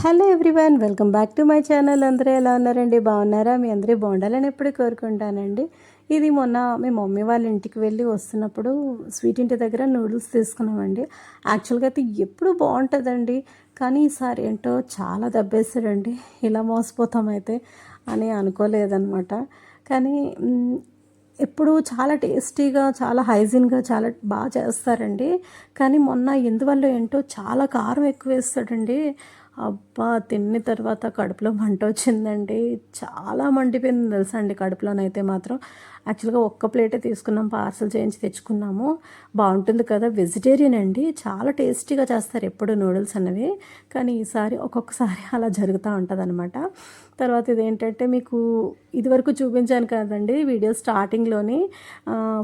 Hello everyone welcome back to my channel. అందరూ ఎలా ఉన్నారండి? బాగున్నారా? మీ అందరూ బాగుండాలని ఎప్పుడు కోరుకుంటానండి. ఇది మొన్న మీ మమ్మీ వాళ్ళ ఇంటికి వెళ్ళి వస్తున్నప్పుడు స్వీట్ ఇంటి దగ్గర నూడిల్స్ తీసుకున్నామండి. యాక్చువల్గా అయితే ఎప్పుడు బాగుంటుందండి కానీ ఈసారి ఏంటో చాలా దెబ్బేసాడండి ఇలా మోసపోతాం అయితే అని అనుకోలేదన్నమాట. కానీ ఎప్పుడు చాలా టేస్టీగా చాలా హైజీన్గా చాలా బాగా చేస్తారండి. కానీ మొన్న ఎందువల్ల ఏంటో చాలా కారం ఎక్కువ వేస్తాడండి. అబ్బా తిన్న తర్వాత కడుపులో మంట వచ్చిందండి. చాలా మండిపోయింది తెలుసా అండి కడుపులోనైతే మాత్రం. యాక్చువల్గా ఒక్క ప్లేటే తీసుకున్నాం పార్సల్ చేయించి తెచ్చుకున్నాము. బాగుంటుంది కదా వెజిటేరియన్ అండి. చాలా టేస్టీగా చేస్తారు ఎప్పుడు నూడిల్స్ అన్నవి. కానీ ఈసారి ఒక్కొక్కసారి అలా జరుగుతూ ఉంటుంది అనమాట తర్వాత ఇదేంటంటే మీకు ఇదివరకు చూపించాను కదండి వీడియో స్టార్టింగ్లోని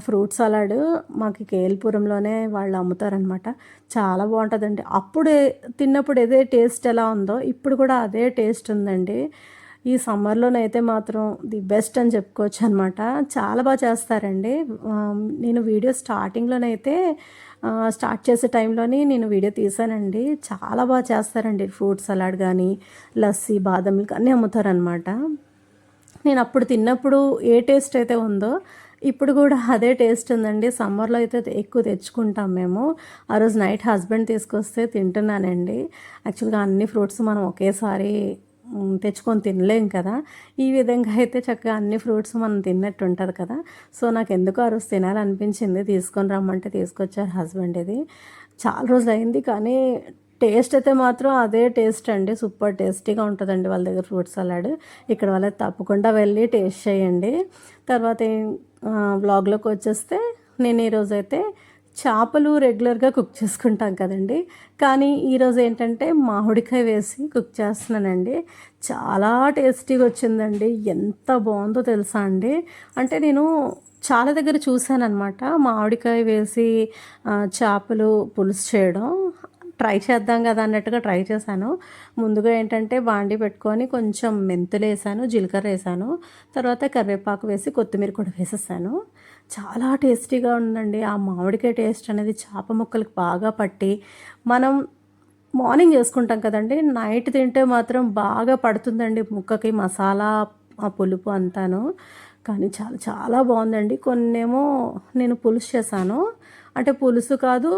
ఫ్రూట్ సలాడ్ మాకు కేల్పురంలోనే వాళ్ళు అమ్ముతారనమాట చాలా బాగుంటుందండి. అప్పుడే తిన్నప్పుడు ఏదే టేస్ట్ ఎలా ఉందో ఇప్పుడు కూడా అదే టేస్ట్ ఉందండి. ఈ సమ్మర్లోనైతే మాత్రం ది బెస్ట్ అని చెప్పుకోవచ్చు అనమాట చాలా బాగా చేస్తారండి. నేను వీడియో స్టార్టింగ్లోనైతే స్టార్ట్ చేసే టైంలోని నేను వీడియో తీసానండి. చాలా బాగా చేస్తారండి. ఫ్రూట్ సలాడ్ కానీ లస్సీ బాదం మిల్క్ అన్నీ అమ్ముతారనమాట నేను అప్పుడు తిన్నప్పుడు ఏ టేస్ట్ అయితే ఉందో ఇప్పుడు కూడా అదే టేస్ట్ ఉందండి. సమ్మర్లో అయితే ఎక్కువ తెచ్చుకుంటాం మేము. ఆ రోజు నైట్ హస్బెండ్ తీసుకొస్తే తింటున్నానండి. యాక్చువల్గా అన్ని ఫ్రూట్స్ మనం ఒకేసారి తెచ్చుకొని తినలేం కదా. ఈ విధంగా అయితే చక్కగా అన్ని ఫ్రూట్స్ మనం తిన్నట్టు ఉంటుంది కదా. సో నాకు ఎందుకో ఆ రోజు తినాలనిపించింది. తీసుకొని రమ్మంటే తీసుకొచ్చారు హస్బెండ్ ఇది. చాలా రోజులు అయింది కానీ టేస్ట్ అయితే మాత్రం అదే టేస్ట్ అండి. సూపర్ టేస్టీగా ఉంటుందండి వాళ్ళ దగ్గర ఫ్రూట్ సలాడ్. ఇక్కడ వాళ్ళకి తప్పకుండా వెళ్ళి టేస్ట్ చేయండి. తర్వాత వ్లాగ్లోకి వచ్చేస్తే నేను ఈరోజైతే చేపలు రెగ్యులర్గా కుక్ చేసుకుంటాం కదండి. కానీ ఈరోజు ఏంటంటే మామిడికాయ వేసి కుక్ చేస్తున్నానండి. చాలా టేస్టీగా వచ్చిందండి. ఎంత బాగుందో తెలుసా అండి. అంటే నేను చాలా దగ్గర చూశాను అనమాట మామిడికాయ వేసి చేపలు పులుసు చేయడం. ట్రై చేద్దాం కదా అన్నట్టుగా ట్రై చేశాను. ముందుగా ఏంటంటే బాండి పెట్టుకొని కొంచెం మెంతులు వేసాను జీలకర్ర వేసాను. తర్వాత కరివేపాకు వేసి కొత్తిమీర కూడా వేసేసాను. చాలా టేస్టీగా ఉందండి. ఆ మామిడికాయ టేస్ట్ అనేది చేప ముక్కలకు బాగా పట్టి మనం మార్నింగ్ చేసుకుంటాం కదండి. నైట్ తింటే మాత్రం బాగా పడుతుందండి ముక్కకి మసాలా ఆ పులుపు అంతాను. కానీ చాలా చాలా బాగుందండి. కొన్నేమో నేను పులుసు చేశాను. అంటే పులుసు కాదు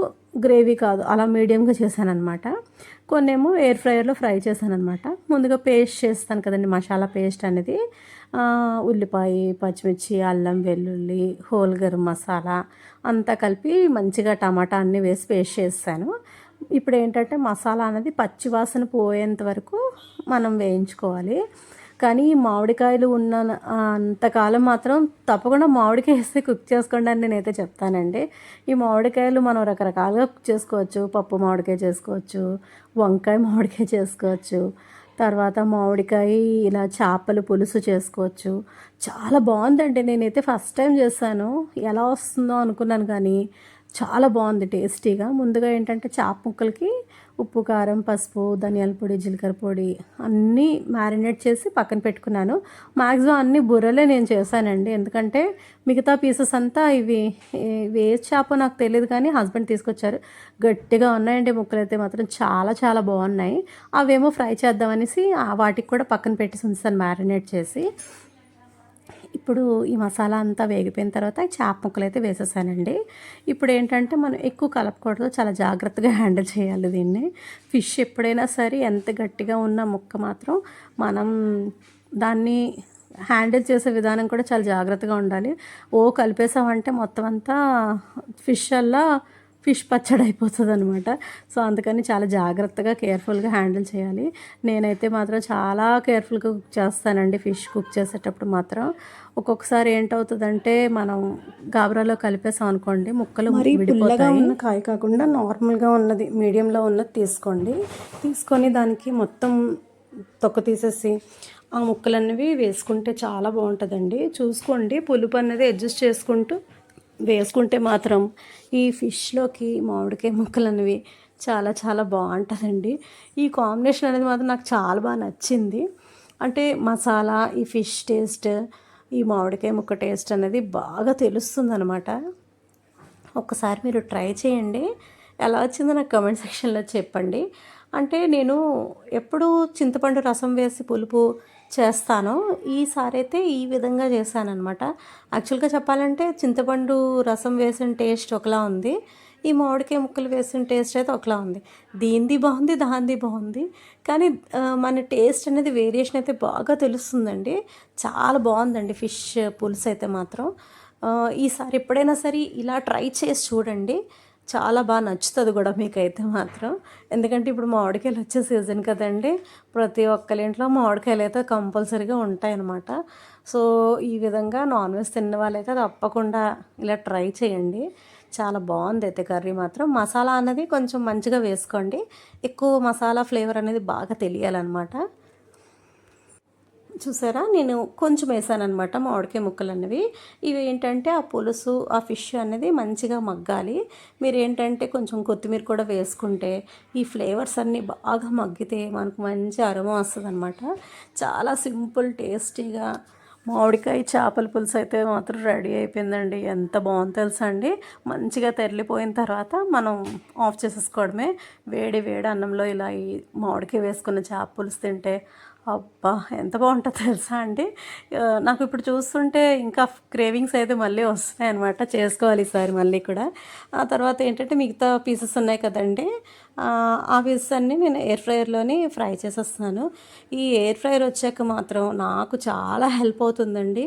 గ్రేవీ కాదు. అలా మీడియంగా చేశాను అనమాట కొన్నేమో ఎయిర్ ఫ్రైయర్లో ఫ్రై చేశానమాట ముందుగా పేస్ట్ చేస్తాను కదండి మసాలా పేస్ట్ అనేది. ఉల్లిపాయ పచ్చిమిర్చి అల్లం వెల్లుల్లి హోల్ గరం మసాలా అంతా కలిపి మంచిగా టమాటా అన్నీ వేసి పేస్ట్ చేస్తాను. ఇప్పుడు ఏంటంటే మసాలా అనేది పచ్చివాసన పోయేంత వరకు మనం వేయించుకోవాలి. కానీ ఈ మామిడికాయలు ఉన్న అంతకాలం మాత్రం తప్పకుండా మామిడికాయ వేస్తే కుక్ చేసుకోండి అని నేనైతే చెప్తానండి. ఈ మామిడికాయలు మనం రకరకాలుగా కుక్ చేసుకోవచ్చు. పప్పు మామిడికాయ చేసుకోవచ్చు. వంకాయ మామిడికాయ చేసుకోవచ్చు. తర్వాత మామిడికాయ ఇలా చేపలు పులుసు చేసుకోవచ్చు. చాలా బాగుందండి. నేనైతే ఫస్ట్ టైం చేశాను. ఎలా వస్తుందో అనుకున్నాను కానీ చాలా బాగుంది టేస్టీగా. ముందుగా ఏంటంటే చేప ముక్కలకి ఉప్పు కారం పసుపు ధనియాల పొడి జీలకర్ర పొడి అన్నీ మ్యారినేట్ చేసి పక్కన పెట్టుకున్నాను. మ్యాక్సిమం అన్ని బుర్రలే నేను చేశానండి. ఎందుకంటే మిగతా పీసెస్ అంతా ఇవి ఏ చేప నాకు తెలియదు కానీ హస్బెండ్ తీసుకొచ్చారు. గట్టిగా ఉన్నాయండి ముక్కలు అయితే మాత్రం చాలా చాలా బాగున్నాయి. అవేమో ఫ్రై చేద్దామనేసి వాటికి కూడా పక్కన పెట్టి సార్ మ్యారినేట్ చేసి. ఇప్పుడు ఈ మసాలా అంతా వేగిపోయిన తర్వాత చేప ముక్కలు అయితే వేసేసానండి. ఇప్పుడు ఏంటంటే మనం ఎక్కువ కలపకూడదు చాలా జాగ్రత్తగా హ్యాండిల్ చేయాలి దీన్ని. ఫిష్ ఎప్పుడైనా సరే ఎంత గట్టిగా ఉన్న ముక్క మాత్రం మనం దాన్ని హ్యాండిల్ చేసే విధానం కూడా చాలా జాగ్రత్తగా ఉండాలి. ఓ కలిపేసామంటే మొత్తం అంతా ఫిష్ అలా ఫిష్ పచ్చడి అయిపోతుంది అనమాట సో అందుకని చాలా జాగ్రత్తగా కేర్ఫుల్గా హ్యాండిల్ చేయాలి. నేనైతే మాత్రం చాలా కేర్ఫుల్గా కుక్ చేస్తానండి ఫిష్ కుక్ చేసేటప్పుడు మాత్రం. ఒక్కొక్కసారి ఏంటవుతుందంటే మనం గాబరాలో కలిపేసాం అనుకోండి ముక్కలు మరి పుల్లగా ఉన్న కాయ కాకుండా నార్మల్గా ఉన్నది మీడియంలో ఉన్నది తీసుకోండి. తీసుకొని దానికి మొత్తం తొక్క తీసేసి ఆ ముక్కలన్నవి వేసుకుంటే చాలా బాగుంటుందండి. చూసుకోండి పులుపు అనేది అడ్జస్ట్ చేసుకుంటూ వేసుకుంటే మాత్రం ఈ ఫిష్లోకి మామిడికాయ ముక్కలు అనేవి చాలా చాలా బాగుంటుందండి ఈ కాంబినేషన్ అనేది మాత్రం నాకు చాలా బాగా నచ్చింది. అంటే మసాలా ఈ ఫిష్ టేస్ట్ ఈ మామిడికాయ ముక్క టేస్ట్ అనేది బాగా తెలుస్తుంది అనమాట ఒక్కసారి మీరు ట్రై చేయండి. ఎలా వచ్చిందో నాకు కమెంట్ సెక్షన్లో చెప్పండి. అంటే నేను ఎప్పుడూ చింతపండు రసం వేసి పులుపు చేస్తానో. ఈసారి అయితే ఈ విధంగా చేశానమాట యాక్చువల్గా చెప్పాలంటే చింతపండు రసం వేసిన టేస్ట్ ఒకలా ఉంది. ఈ మామిడికాయ ముక్కలు వేసిన టేస్ట్ అయితే ఒకలా ఉంది. దీనిది బాగుంది దానిది బాగుంది. కానీ మన టేస్ట్ అనేది వేరియేషన్ అయితే బాగా తెలుస్తుందండి. చాలా బాగుందండి ఫిష్ పులుసు అయితే మాత్రం. ఈసారి ఎప్పుడైనా సరే ఇలా ట్రై చేసి చూడండి. చాలా బాగా నచ్చుతుంది కూడా మీకైతే మాత్రం. ఎందుకంటే ఇప్పుడు మామిడికాయలు వచ్చే సీజన్ కదండి ప్రతి ఒక్కరి ఇంట్లో మామిడికాయలు అయితే కంపల్సరీగా ఉంటాయన్నమాట. సో ఈ విధంగా నాన్ వెజ్ తిన్న వాళ్ళైతే తప్పకుండా ఇలా ట్రై చేయండి. చాలా బాగుంది అయితే కర్రీ మాత్రం. మసాలా అనేది కొంచెం మంచిగా వేసుకోండి. ఎక్కువ మసాలా ఫ్లేవర్ అనేది బాగా తెలియాలన్నమాట. చూసారా? నేను కొంచెం వేసానమాట మామిడికాయ ముక్కలు అనేవి ఇవి ఏంటంటే ఆ పులుసు ఆ ఫిష్ అనేది మంచిగా మగ్గాలి. మీరు ఏంటంటే కొంచెం కొత్తిమీర కూడా వేసుకుంటే ఈ ఫ్లేవర్స్ అన్నీ బాగా మగ్గితే మనకు మంచి అరమ వస్తుంది అనమాట చాలా సింపుల్ టేస్టీగా మామిడికాయ చేపల పులుసు అయితే మాత్రం రెడీ అయిపోయిందండి. ఎంత బాగుంది తెలుసా అండి? మంచిగా తెరలిపోయిన తర్వాత మనం ఆఫ్ చేసేసుకోవడమే. వేడి వేడి అన్నంలో ఇలా ఈ మామిడికాయ వేసుకున్న చేప పులుసు తింటే అబ్బా! ఎంత బాగుంటుందో తెలుసా అండి? నాకు ఇప్పుడు చూస్తుంటే ఇంకా క్రేవింగ్స్ అయితే మళ్ళీ వస్తున్నాయి అనమాట చేసుకోవాలి ఈసారి మళ్ళీ కూడా. ఆ తర్వాత ఏంటంటే మిగతా పీసెస్ ఉన్నాయి కదండి. ఆ, పీసెస్ అన్నీ నేను ఎయిర్ ఫ్రైయర్లోని ఫ్రై చేసేస్తున్నాను ఈ ఎయిర్ ఫ్రైయర్ వచ్చాక మాత్రం నాకు చాలా హెల్ప్ అవుతుందండి.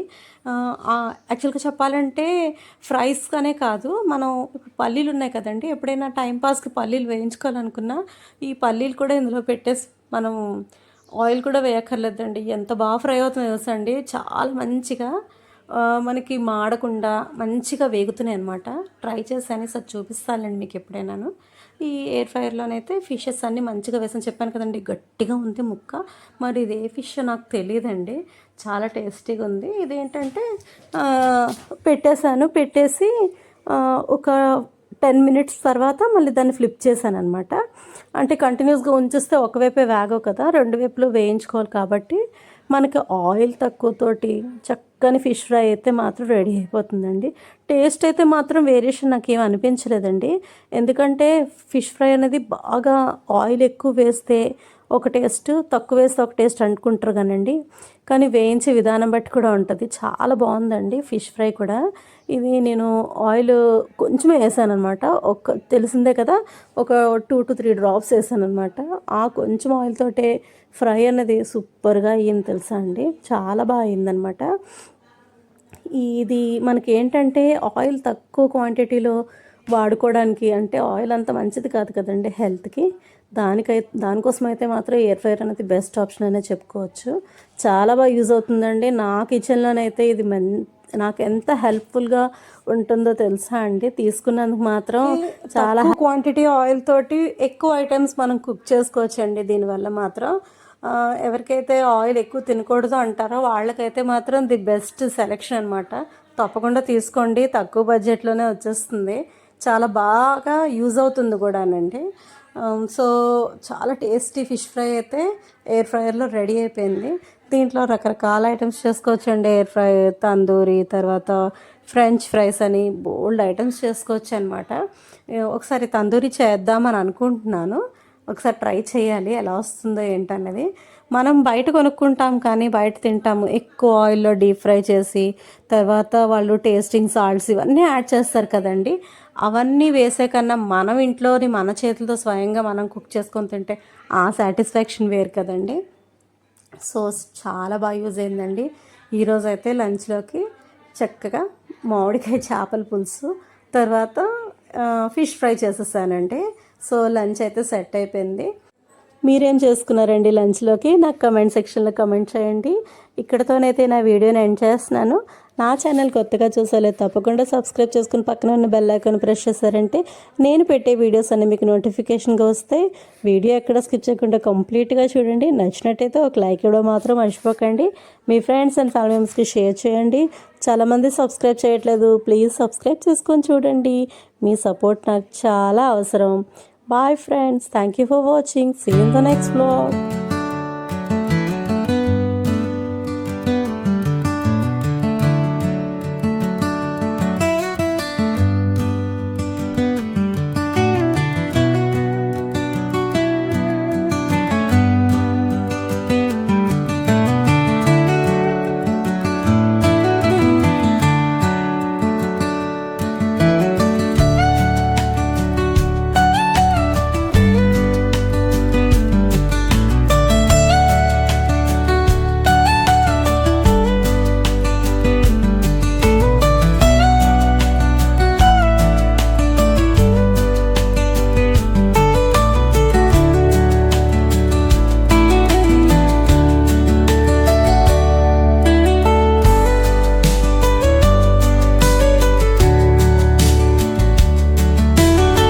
యాక్చువల్గా చెప్పాలంటే ఫ్రైస్ ఫ్రైస్గానే కాదు మనం ఇప్పుడు పల్లీలు ఉన్నాయి కదండి. ఎప్పుడైనా టైంపాస్కి పల్లీలు వేయించుకోవాలనుకున్నా ఈ పల్లీలు కూడా ఇందులో పెట్టేసి మనం ఆయిల్ కూడా వేయక్కర్లేదండి. ఎంత బాగా ఫ్రై అవుతుందో తెలుసా అండి? చాలా మంచిగా మనకి మాడకుండా మంచిగా వేగుతున్నాయి అనమాట ట్రై చేసి సార్ చూపిస్తానండి మీకు ఎప్పుడైనాను. ఈ ఎయిర్ ఫ్రైయర్లోనైతే ఫిషెస్ అన్నీ మంచిగా వేసాను. చెప్పాను కదండి గట్టిగా ఉంది ముక్క. మరి ఇది ఏ ఫిష్ నాకు తెలియదండి. చాలా టేస్టీగా ఉంది. ఇదేంటంటే పెట్టేశాను. పెట్టేసి ఒక టెన్ మినిట్స్ తర్వాత మళ్ళీ దాన్ని ఫ్లిప్ చేశాను అనమాట అంటే కంటిన్యూస్గా ఉంచేస్తే ఒకవైపే వేగవు కదా రెండు వైపులు వేయించుకోవాలి కాబట్టి మనకి ఆయిల్ తక్కువతోటి చక్కని ఫిష్ ఫ్రై అయితే మాత్రం రెడీ అయిపోతుందండి. టేస్ట్ అయితే మాత్రం వేరియేషన్ నాకు ఏం అనిపించలేదండి. ఎందుకంటే ఫిష్ ఫ్రై అనేది బాగా ఆయిల్ ఎక్కువ వేస్తే ఒక టేస్ట్ తక్కువ వేస్తే ఒక టేస్ట్ అనుకుంటారు కానండి. కానీ వేయించే విధానం బట్టి కూడా ఉంటుంది. చాలా బాగుందండి ఫిష్ ఫ్రై కూడా. ఇది నేను ఆయిల్ కొంచెం వేసాను అనమాట ఒక తెలిసిందే కదా ఒక టూ టు త్రీ డ్రాప్స్ వేసాను అనమాట ఆ కొంచెం ఆయిల్ తోటే ఫ్రై అనేది సూపర్గా అయ్యింది తెలుసా అండి. చాలా బాగా అయిందనమాట ఇది మనకి ఏంటంటే ఆయిల్ తక్కువ క్వాంటిటీలో వాడుకోవడానికి అంటే ఆయిల్ అంత మంచిది కాదు కదండి హెల్త్కి. దానికై దానికోసం అయితే మాత్రం ఎయిర్ ఫ్రైయర్ అనేది బెస్ట్ ఆప్షన్ అనే చెప్పుకోవచ్చు. చాలా బాగా యూజ్ అవుతుందండి. నా కిచెన్లోనైతే ఇది మెన్ నాకు ఎంత హెల్ప్ఫుల్గా ఉంటుందో తెలుసా అండి? తీసుకున్నందుకు మాత్రం చాలా క్వాంటిటీ ఆయిల్ తోటి ఎక్కువ ఐటమ్స్ మనం కుక్ చేసుకోవచ్చు అండి దీనివల్ల మాత్రం. ఎవరికైతే ఆయిల్ ఎక్కువ తినకూడదు అంటారో వాళ్ళకైతే మాత్రం ది బెస్ట్ సెలెక్షన్ అనమాట తప్పకుండా తీసుకోండి. తక్కువ బడ్జెట్లోనే వచ్చేస్తుంది. చాలా బాగా యూజ్ అవుతుంది కూడానండి. Um, సో చాలా టేస్టీ ఫిష్ ఫ్రై అయితే ఎయిర్ ఫ్రైయర్లో రెడీ అయిపోయింది. దీంట్లో రకరకాల ఐటమ్స్ చేసుకోవచ్చండి. ఎయిర్ ఫ్రై తందూరి తర్వాత ఫ్రెంచ్ ఫ్రైస్ అని బోల్డ్ ఐటమ్స్ చేసుకోవచ్చు అనమాట ఒకసారి తందూరి చేద్దామని అనుకుంటున్నాను. ఒకసారి ట్రై చేయాలి ఎలా వస్తుందో ఏంటన్నది. మనం బయట కొనుక్కుంటాం కానీ బయట తింటాము. ఎక్కువ ఆయిల్లో డీప్ ఫ్రై చేసి తర్వాత వాళ్ళు టేస్టింగ్ సాల్ట్స్ ఇవన్నీ యాడ్ చేస్తారు కదండి. అవన్నీ వేసే కన్నా మనం ఇంట్లోని మన చేతులతో స్వయంగా మనం కుక్ చేసుకొని తింటే ఆ సాటిస్ఫాక్షన్ వేరు కదండి. సో చాలా బాగా యూజ్ అయిందండి. ఈరోజు అయితే లంచ్లోకి చక్కగా మామిడికాయ చేపల పులుసు తర్వాత ఫిష్ ఫ్రై చేసేసానండి. సో లంచ్ అయితే సెట్ అయిపోయింది. మీరేం చేసుకున్నారండి లంచ్లోకి? నాకు కమెంట్ సెక్షన్లో కమెంట్ చేయండి. ఇక్కడతోనైతే నా వీడియోని ఎండ్ చేస్తున్నాను. నా ఛానల్ కొత్తగా చూసాలే తప్పకుండా సబ్స్క్రైబ్ చేసుకుని పక్కన ఉన్న బెల్ ఐకాన్ ప్రెస్ చేశారంటే నేను పెట్టే వీడియోస్ అన్ని మీకు నోటిఫికేషన్గా వస్తాయి. వీడియో ఎక్కడ స్కిప్ చేయకుండా కంప్లీట్గా చూడండి. నచ్చినట్టయితే ఒక లైక్ ఇవ్వడం మాత్రం మర్చిపోకండి. మీ ఫ్రెండ్స్ అండ్ ఫ్యామిలీ మెంబర్స్కి షేర్ చేయండి. చాలామంది సబ్స్క్రైబ్ చేయట్లేదు. ప్లీజ్ సబ్స్క్రైబ్ చేసుకొని చూడండి. మీ సపోర్ట్ నాకు చాలా అవసరం. Bye friends thank you for watching see in the next blog